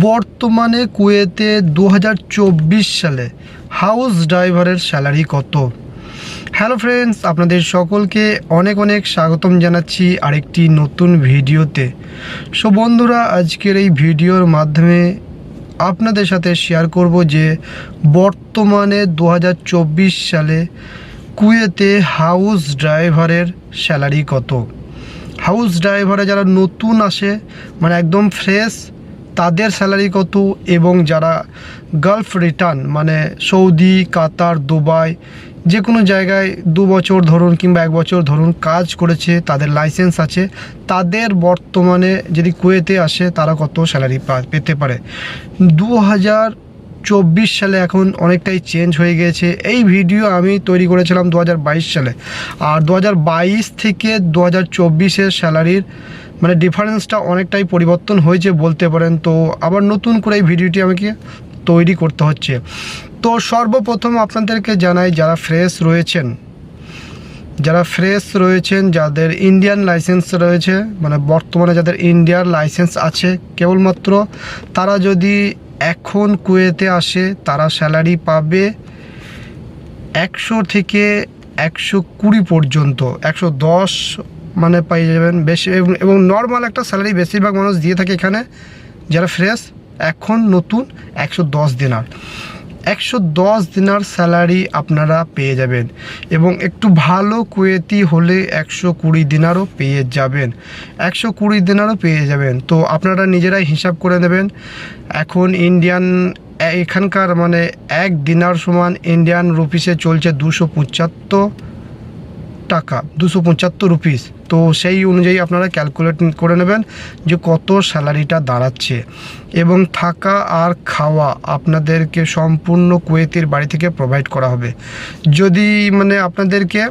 বর্তমানে কুয়েতে দু হাজার চব্বিশ সালে হাউস ড্রাইভারের স্যালারি কত? হ্যালো ফ্রেন্ডস, আপনাদের সকলকে অনেক অনেক স্বাগতম জানাচ্ছি আরেকটি নতুন ভিডিওতে। সো বন্ধুরা, আজকের এই ভিডিওর মাধ্যমে আপনাদের সাথে শেয়ার করব যে বর্তমানে দু হাজার চব্বিশ সালে কুয়েতে হাউস ড্রাইভারের স্যালারি কত? হাউস ড্রাইভারে যারা নতুন আসে মানে একদম ফ্রেশ তাদের স্যালারি কত এবং যারা গালফ রিটার্ন মানে সৌদি, কাতার, দুবাই যে কোনো জায়গায় দু বছর ধরুন কিংবা এক বছর ধরুন কাজ করেছে, তাদের লাইসেন্স আছে, তাদের বর্তমানে যদি কুয়েতে আসে তারা কত স্যালারি পেতে পারে? দু হাজার চব্বিশ সালে এখন অনেকটাই চেঞ্জ হয়ে গিয়েছে। এই ভিডিও আমি তৈরি করেছিলাম দু হাজার বাইশ সালে। আর দু হাজার বাইশ থেকে দু হাজার চব্বিশের স্যালারির মানে ডিফারেন্সটা অনেকটাই পরিবর্তন হয়েছে বলতে পারেন। তো আবার নতুন করে এই ভিডিওটি আমাকে তৈরি করতে হচ্ছে। তো সর্বপ্রথম আপনাদেরকে জানাই, যারা ফ্রেশ রয়েছেন, যারা ফ্রেশ রয়েছেন, যাদের ইন্ডিয়ান লাইসেন্স রয়েছে মানে বর্তমানে যাদের ইন্ডিয়ার লাইসেন্স আছে, কেবলমাত্র তারা যদি এখন কুয়েতে আসে, তারা স্যালারি পাবে একশো থেকে একশো কুড়ি পর্যন্ত, একশো দশ মানে পাই যাবেন বেশি। এবং- নর্মাল একটা স্যালারি বেশিরভাগ মানুষ দিয়ে থাকে এখানে। যারা ফ্রেশ এখন নতুন, একশো দশ দিনার। একশো দশ দিনার স্যালারি আপনারা পেয়ে যাবেন। এবং একটু ভালো কুয়েতি হলে একশো কুড়ি দিনারও পেয়ে যাবেন। একশো কুড়ি দিনারও পেয়ে যাবেন। তো আপনারা নিজেরাই হিসাব করে নেবেন। এখন ইন্ডিয়ান এখানকার মানে এক দিনার সমান ইন্ডিয়ান রুপিসে চলছে দুশো পঁচাত্তর টাকা। দুশো পঁচাত্তর রুপিস তো সেই অনুযায়ী আপনারা ক্যালকুলেট করে নেবেন যে কত স্যালারিটা দাঁড়াচ্ছে। এবং থাকা আর খাওয়া আপনাদেরকে সম্পূর্ণ কুয়েতির বাড়ি থেকে প্রোভাইড করা হবে। যদি মানে আপনাদেরকে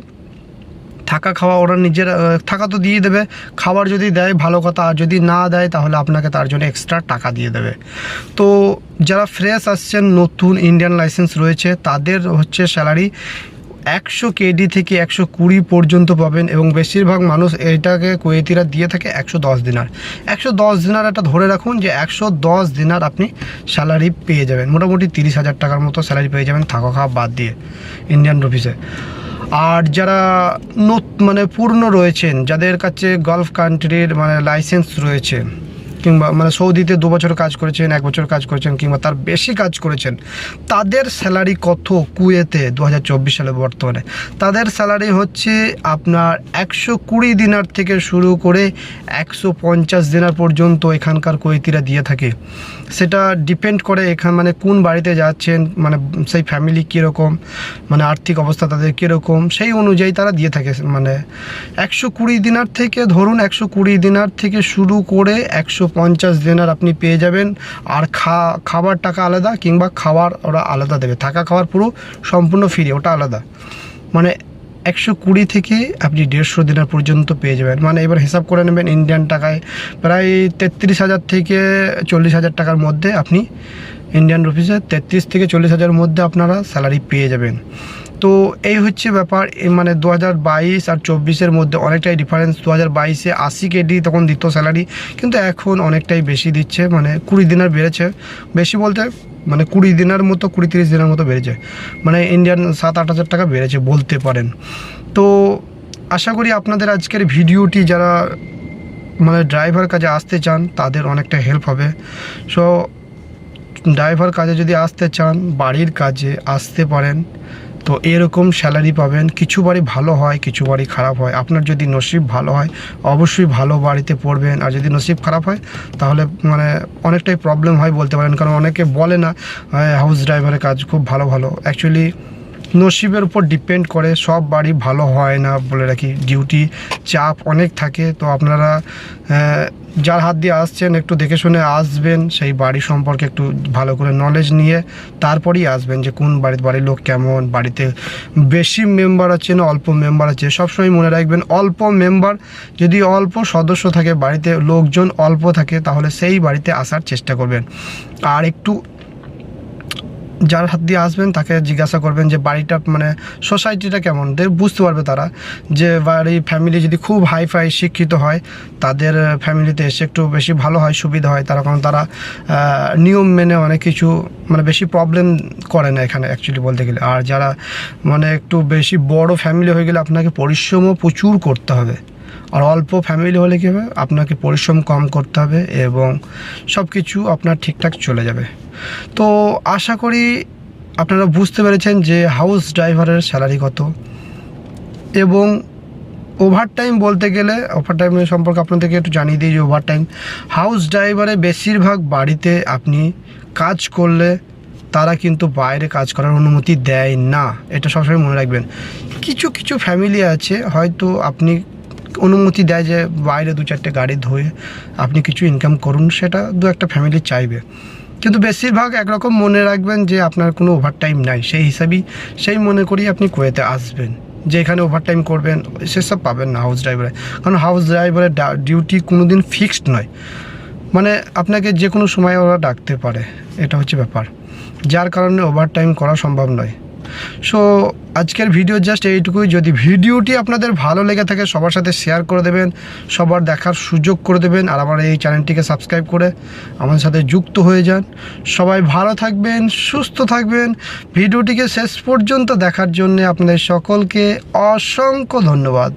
থাকা খাওয়া ওরা নিজের থাকা তো দিয়ে দেবে, খাবার যদি দেয় ভালো কথা, আর যদি না দেয় তাহলে আপনাকে তার জন্য এক্সট্রা টাকা দিয়ে দেবে। তো যারা ফ্রেশ আসছেন, নতুন ইন্ডিয়ান লাইসেন্স রয়েছে, তাদের হচ্ছে স্যালারি একশো কেডি থেকে একশো কুড়ি পর্যন্ত পাবেন এবং বেশিরভাগ মানুষ এটাকে কুয়েতিরা দিয়ে থাকে একশো দশ দিনার। একশো দশ দিনার একটা ধরে রাখুন যে একশো দশ দিনার আপনি স্যালারি পেয়ে যাবেন। মোটামুটি তিরিশ হাজার টাকার মতো স্যালারি পেয়ে যাবেন থাকা খাওয়া বাদ দিয়ে ইন্ডিয়ান রুপিসে আর যারা নত- মানে পূর্ণ রয়েছেন, যাদের কাছে গালফ কান্ট্রির মানে লাইসেন্স রয়েছে কিংবা মানে সৌদিতে দু বছর কাজ করেছেন, এক বছর কাজ করেছেন কিংবা তার বেশি কাজ করেছেন, তাদের স্যালারি কত কুয়েতে দু হাজার চব্বিশ সালে বর্তমানে? তাদের স্যালারি হচ্ছে আপনার একশো কুড়ি দিনার থেকে শুরু করে একশো পঞ্চাশ দিনার পর্যন্ত এখানকার কুয়েতিরা দিয়ে থাকে। সেটা ডিপেন্ড করে এখান মানে কোন বাড়িতে যাচ্ছেন মানে সেই ফ্যামিলি কীরকম মানে আর্থিক অবস্থা তাদের কীরকম, সেই অনুযায়ী তারা দিয়ে থাকে। মানে একশো কুড়ি দিনার থেকে ধরুন একশো কুড়ি দিনার থেকে শুরু করে একশো পঞ্চাশ দিনার আপনি পেয়ে যাবেন। আর খা, খাবার টাকা আলাদা কিংবা খাবার ওরা আলাদা দেবে। থাকা খাওয়ার পুরো সম্পূর্ণ ফ্রি ওটা আলাদা। মানে একশো কুড়ি থেকে আপনি দেড়শো দিনার পর্যন্ত পেয়ে যাবেন। মানে এবার হিসাব করে নেবেন ইন্ডিয়ান টাকায় প্রায় তেত্রিশ হাজার থেকে চল্লিশ হাজার টাকার মধ্যে আপনি ইন্ডিয়ান রুপিসে তেত্রিশ থেকে চল্লিশ হাজারের মধ্যে আপনারা স্যালারি পেয়ে যাবেন। তো এই হচ্ছে ব্যাপার মানে দু হাজার বাইশ আর চব্বিশের মধ্যে অনেকটাই ডিফারেন্স দু হাজার বাইশে আশি কেডি তখন দিত স্যালারি কিন্তু এখন অনেকটাই বেশি দিচ্ছে মানে কুড়ি দিনার বেড়েছে। বেশি বলতে মানে কুড়ি দিনের মতো, কুড়ি তিরিশ দিনের মতো বেড়েছে। মানে ইন্ডিয়ান সাত আট হাজার টাকা বেড়েছে বলতে পারেন। তো আশা করি আপনাদের আজকের ভিডিওটি যারা মানে ড্রাইভার কাজে আসতে চান, তাদের অনেকটা হেল্প হবে। সো ড্রাইভার কাজে যদি আসতে চান, বাড়ির কাজে আসতে পারেন। তো এরকম স্যালারি পাবেন। কিছু বাড়ি ভালো হয়, কিছু বাড়ি খারাপ হয়। আপনার যদি নসিব ভালো হয়, অবশ্যই ভালো বাড়িতে পড়বেন। আর যদি নসিব খারাপ হয়, তাহলে মানে অনেকটাই প্রবলেম হয় বলতে পারেন। কারণ অনেকে বলে না হাউস ড্রাইভারের কাজ খুব ভালো ভালো। অ্যাকচুয়ালি নসিবের উপর ডিপেন্ড করে, সব বাড়ি ভালো হয় না বলে রাখি। ডিউটি চাপ অনেক থাকে, তো আপনারা যার হাত দিয়ে আসছেন, একটু দেখে শুনে আসবেন, সেই বাড়ি সম্পর্কে একটু ভালো করে নলেজ নিয়ে, তারপরেই আসবেন যে কোন বাড়ির বাড়ির লোক কেমন, বাড়িতে বেশি মেম্বার আছে না অল্প মেম্বার আছে, সবসময় মনে রাখবেন অল্প মেম্বার যদি অল্প সদস্য থাকে বাড়িতে, লোকজন অল্প থাকে, তাহলে সেই বাড়িতে আসার চেষ্টা করবেন। আর একটু যার হাত দিয়ে আসবেন, তাকে জিজ্ঞাসা করবেন যে বাড়িটা মানে সোসাইটিটা কেমন? বুঝতে পারবে তারা যে বাড়ি ফ্যামিলি যদি খুব হাই ফাই শিক্ষিত হয়, তাদের ফ্যামিলিতে এসে একটু বেশি ভালো হয়, সুবিধা হয়। তারা কারণ তারা নিয়ম মেনে অনেক কিছু মানে বেশি প্রবলেম করে না এখানে অ্যাকচুয়ালি বলতে গেলে। আর যারা মানে একটু বেশি বড় ফ্যামিলি হয়ে গেলে আপনাকে পরিশ্রমও প্রচুর করতে হবে। আর অল্প ফ্যামিলি হলে কী হবে? আপনাকে পরিশ্রম কম করতে হবে এবং সব কিছু আপনার ঠিকঠাক চলে যাবে। তো আশা করি আপনারা বুঝতে পেরেছেন যে হাউস ড্রাইভারের স্যালারি কত। এবং ওভার টাইম বলতে গেলে ওভার টাইমের সম্পর্কে আপনাদেরকে একটু জানিয়ে দিই যে ওভার টাইম হাউস ড্রাইভারে বেশিরভাগ বাড়িতে আপনি কাজ করলে তারা কিন্তু বাইরে কাজ করার অনুমতি দেয় না। এটা সবসময় মনে রাখবেন। কিছু কিছু ফ্যামিলি আছে, হয়তো আপনি অনুমতি দেয় যে বাইরে দু চারটে গাড়ি ধুয়ে আপনি কিছু ইনকাম করুন, সেটা দু একটা ফ্যামিলি চাইবে। কিন্তু বেশিরভাগ একরকম মনে রাখবেন যে আপনার কোনো ওভার টাইম নাই। সেই হিসাবেই, সেই মনে করেই আপনি কুয়েতে আসবেন। যে এখানে ওভার টাইম করবেন সেসব পাবেন না হাউস ড্রাইভারে কারণ হাউস ড্রাইভারের ডিউটি কোনো দিন ফিক্সড নয়। মানে আপনাকে যে কোনো সময় ওরা ডাকতে পারে। এটা হচ্ছে ব্যাপার। যার কারণে ওভার টাইম করা সম্ভব নয়। সো আজকের ভিডিও জাস্ট এইটুকুই। যদি ভিডিওটি আপনাদের ভালো লেগে থাকে, সবার সাথে শেয়ার করে দেবেন, সবার দেখার সুযোগ করে দেবেন, আর আমার এই চ্যানেলটিকে সাবস্ক্রাইব করে আমার সাথে যুক্ত হয়ে যান। সবাই ভালো থাকবেন, সুস্থ থাকবেন। ভিডিওটিকে শেষ পর্যন্ত দেখার জন্য আপনাদের সকলকে অসংখ্য ধন্যবাদ।